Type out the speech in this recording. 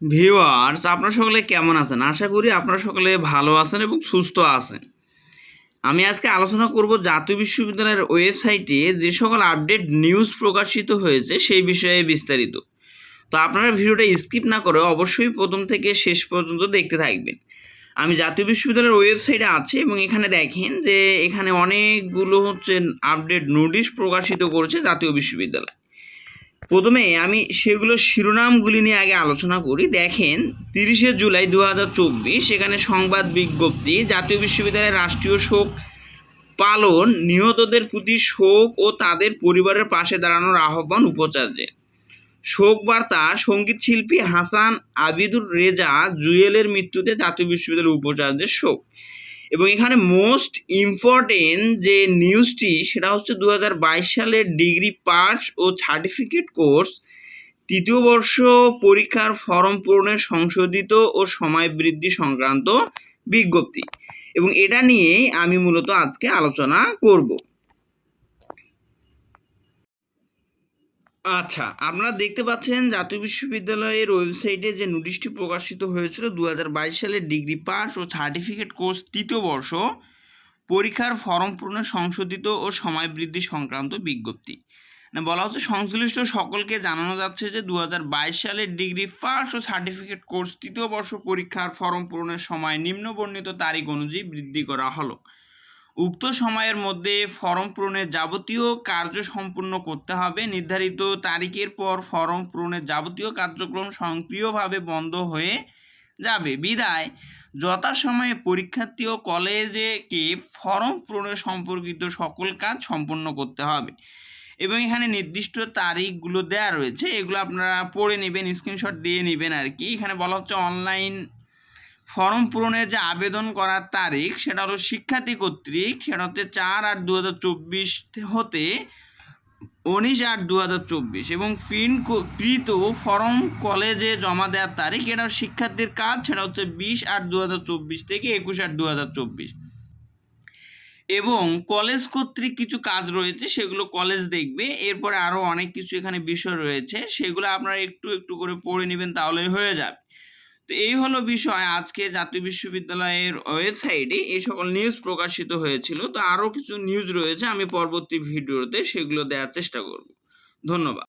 Viewers, আপনারা সকলে কেমন আছেন? আশা করি আপনারা সকলে ভালো আছেন এবং সুস্থ আছেন। আমি আজকে আলোচনা করব জাতীয় বিশ্ববিদ্যালয়ের ওয়েবসাইটে যে সকল আপডেট নিউজ প্রকাশিত হয়েছে সেই বিষয়ে বিস্তারিত। তো আপনারা ভিডিওটা স্কিপ না করে অবশ্যই প্রথম থেকে শেষ পর্যন্ত দেখতে থাকবেন। আমি জাতীয় বিশ্ববিদ্যালয়ের ওয়েবসাইটে আছি এবং এখানে দেখেন যে এখানে অনেকগুলো হচ্ছে আপডেট নোটিশ প্রকাশিত করেছে জাতীয় বিশ্ববিদ্যালয়। প্রথমে আমি সেগুলো শিরোনামগুলি নিয়ে আগে আলোচনা করি। দেখেন, তিরিশে জুলাই দু হাজার চব্বিশ, এখানে সংবাদ বিজ্ঞপ্তি, জাতীয় বিশ্ববিদ্যালয়ের রাষ্ট্রীয় শোক পালন, নিহতদের প্রতি শোক ও তাদের পরিবারের পাশে দাঁড়ানোর আহ্বান উপাচার্যের শোক বার্তা সংগীত শিল্পী হাসান আবিদুর রেজা জুয়েলের মৃত্যুতে জাতীয় বিশ্ববিদ্যালয়ের উপাচার্যের শোক। এবং এখানে মোস্ট ইম্পর্টেন্ট যে নিউজটি সেটা হচ্ছে দু হাজার বাইশ সালের ডিগ্রি পাস ও সার্টিফিকেট কোর্স তৃতীয় বর্ষ পরীক্ষার ফর্ম পূরণের সংশোধিত ও সময় বৃদ্ধি সংক্রান্ত বিজ্ঞপ্তি। এবং এটা নিয়েই আমি মূলত আজকে আলোচনা করব। আচ্ছা আপনারা দেখতে পাচ্ছেন জাতীয় বিশ্ববিদ্যালয়ের ওয়েবসাইটে যে নোটিশটি প্রকাশিত হয়েছিল দু সালের ডিগ্রি পাস ও সার্টিফিকেট কোর্স তৃতীয় বর্ষ, পরীক্ষার ফর্ম পূরণের সংশোধিত ও সময় বৃদ্ধি সংক্রান্ত বিজ্ঞপ্তি। মানে বলা হচ্ছে সংশ্লিষ্ট সকলকে জানানো যাচ্ছে যে দু হাজার বাইশ সালের ডিগ্রি পাস ও সার্টিফিকেট কোর্স তৃতীয় বর্ষ পরীক্ষার ফর্ম পূরণের সময় নিম্নবর্ণিত তারিখ অনুযায়ী বৃদ্ধি করা হলো। উক্ত সময়ের মধ্যে ফর্ম পূরণের যাবতীয় কার্য সম্পূর্ণ করতে হবে। নির্ধারিত তারিখের পর ফর্ম পূরণের যাবতীয় কার্যক্রম সক্রিয়ভাবে বন্ধ হয়ে যাবে। বিদায়। যথাসময়ে পরীক্ষার্থী ও কলেজেকে ফর্ম পূরণের সম্পর্কিত সকল কাজ সম্পন্ন করতে হবে। এবং এখানে নির্দিষ্ট তারিখগুলো দেওয়া রয়েছে। এগুলো আপনারা পড়ে নেবেন স্ক্রিনশট দিয়ে নেবেন আর কি এখানে বলা হচ্ছে অনলাইন ফর্ম পূরণের যে আবেদন করার তারিখ, সেটা হলো শিক্ষার্থী কর্তৃক, সেটা হচ্ছে চার আট দু হতে উনিশ আট দু এবং প্রিন্ট কৃত ফর্ম কলেজে জমা দেওয়ার তারিখ, এটা শিক্ষার্থীর কাজ, সেটা হচ্ছে বিশ আট দু থেকে একুশ আট দু এবং কলেজ কর্তৃক কিছু কাজ রয়েছে, সেগুলো কলেজ দেখবে, এরপরে আরও অনেক কিছু এখানে বিষয় রয়েছে, সেগুলো আপনারা একটু একটু করে পড়ে নেবেন, তাহলেই হয়ে যাবে। তো এই হলো বিষয়। আজকে জাতীয় বিশ্ববিদ্যালয়ের ওয়েবসাইটে এই সকল নিউজ প্রকাশিত হয়েছিল। তো আরও কিছু নিউজ রয়েছে, আমি পরবর্তী ভিডিওতে সেগুলো দেওয়ার চেষ্টা করব। ধন্যবাদ।